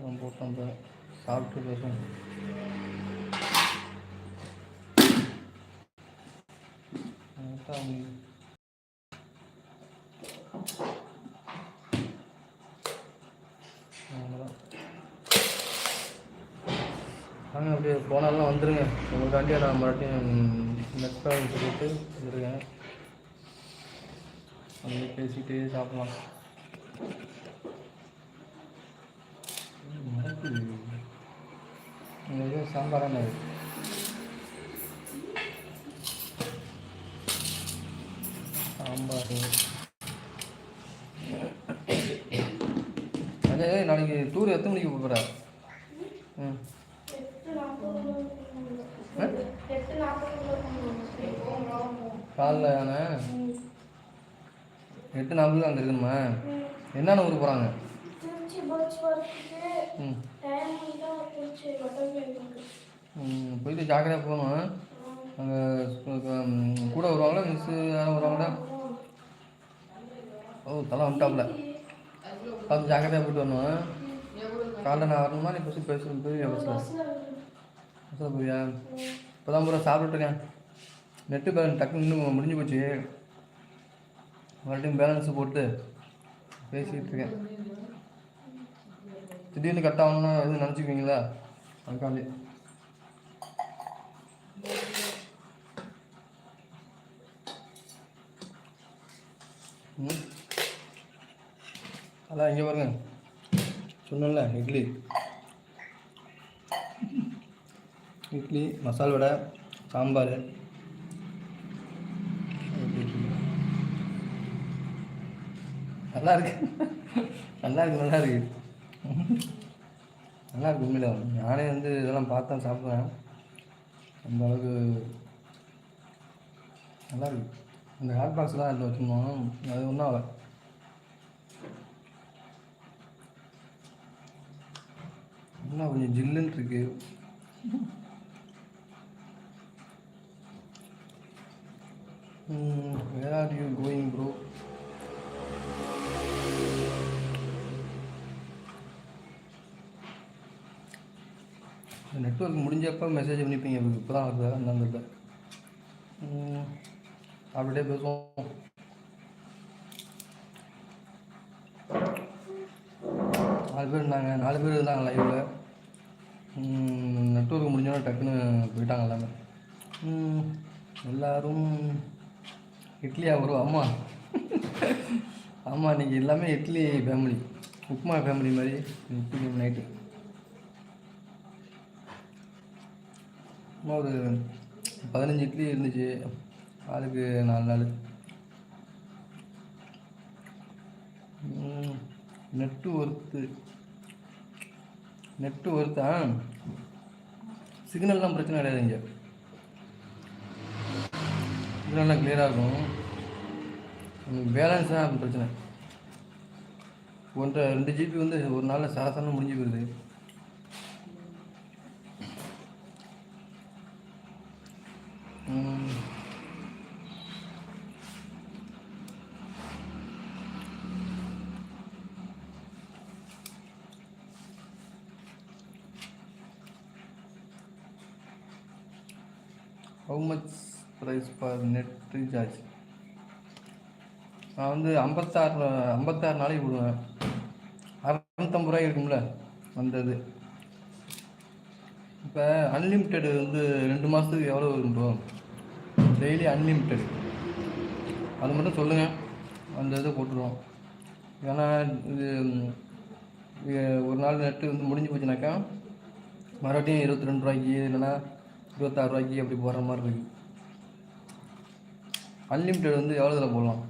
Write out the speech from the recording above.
அப்புறம் போட்டோம் சாப்பிட்டு பேசுவோம் நாங்கள் வாங்க அப்படியே போனாலும் வந்துடுங்க உங்களுக்காண்டியே நான் மறுபடியும் நெக்ஸ்ட்டாக சொல்லிட்டு வந்துருக்கேன் அப்படியே பேசிக்கிட்டே சாப்பிட்லாம் ம், மறக்குது இந்த இது சாம்பார்? சாம்பார். அஜய் நாளைக்கு டூர் எத்தனை மணிக்கு போகிற ம்? காலைல தானே? எட்டு நாற்பதுக்கு அங்கே இருக்கணுமா என்னென்ன ஊருக்கு போகிறாங்க போயிட்டு ஜாக்கிரதையாக போகணும். அங்கே கூட வருவாங்களா மிஸ்ஸு யாரும் வருவாங்களா? ஓ தலை வந்துட்டாப்புல. பார்த்து ஜாக்கிரதையாக போயிட்டு வரணும். காலைல நான் வரணுமா? நீ பஸ்ஸு பேச போய் பஸ்ஸில் பஸ்ஸில் போவியா இப்போ தான் பூரா சாப்பிட்டுருக்கேன் நெட்டு பேலன்ஸ் டக்குன்னு இன்னும் முடிஞ்சு போச்சு. மறுபடியும் பேலன்ஸு போட்டு பேசிக்கிட்டு இருக்கேன். திடீர்னு கட் ஆகணும்னு எதுவும் நினச்சிக்குவீங்களா? அதுக்காண்டி. ம். அதான் இங்கே பாருங்க. சொன்னல இட்லி. இட்லி மசால் வடை சாம்பார். நல்லா இருக்கு. நல்லா இருக்கு நல்லா இருக்கு. நல்லா இருக்கு உண்மையில. நானே வந்து இதெல்லாம் பார்த்தேன் சாப்பிடுவேன். அந்த அளவுக்கு நல்லா இருக்கு இந்த ஹாட் பாக்ஸ்லாம் அதில் வச்சுருந்தோம். அது ஒன்றும் ஆகலை. இன்னும் கொஞ்சம் ஜில்லுன்னு இருக்கு. Where are you going bro network முடிஞ்சப்போ message பண்ணிப்பீங்க இப்போ தான் வருது. அந்த இல்லை அப்படியே பேசுவோம். நாலு பேர் இருந்தாங்க. நாலு பேர் இருந்தாங்க லைவில் நெட்ஒர்க் முடிஞ்சோடனே டக்குன்னு போயிட்டாங்க எல்லாமே. எல்லோரும் இட்லியா வரும் அம்மா. ஆமாம் இன்றைக்கி எல்லாமே இட்லி ஃபேமிலி உப்புமா ஃபேமிலி மாதிரி. இட்லி நைட்டு ஒரு பதினஞ்சு இட்லி இருந்துச்சு. ஆளுக்கு நாலு நாள். நெட்டு ஒர்த்து நெட்டு ஒர்த்தா சிக்னல்லாம் பிரச்சனை கிடையாது இங்கே. சிக்னல்லாம் கிளியராக இருக்கும். பேலன்ஸ் தான் பிரச்சனை. ஒன்றரை ரெண்டு ஜிபி வந்து ஒரு நாளில் சாதாரண முடிஞ்சு போயிடுது how much price for net recharge நான் வந்து ஐம்பத்தாறு ஐம்பத்தாறு நாளைக்கு விடுவேன் அறநூத்தம்பது ரூபாய் இருக்கும்ல அந்த இது இப்போ அன்லிமிட்டெடு வந்து ரெண்டு மாதத்துக்கு எவ்வளோ வரும் ப்ரோ டெய்லி அன்லிமிட்டெட் அது மட்டும் சொல்லுங்கள் அந்த இதை போட்டுருவோம். ஏன்னா இது ஒரு நாள் நெட்டு வந்து முடிஞ்சு போச்சுனாக்கா மறுபடியும் இருபத்தி ரெண்டு ரூபாய்க்கு இல்லைன்னா இருபத்தாறு ரூபாய்க்கு அப்படி போடுற மாதிரி இருக்குது அன்லிமிட்டெட் வந்து எவ்வளோ இதில் போடலாம்?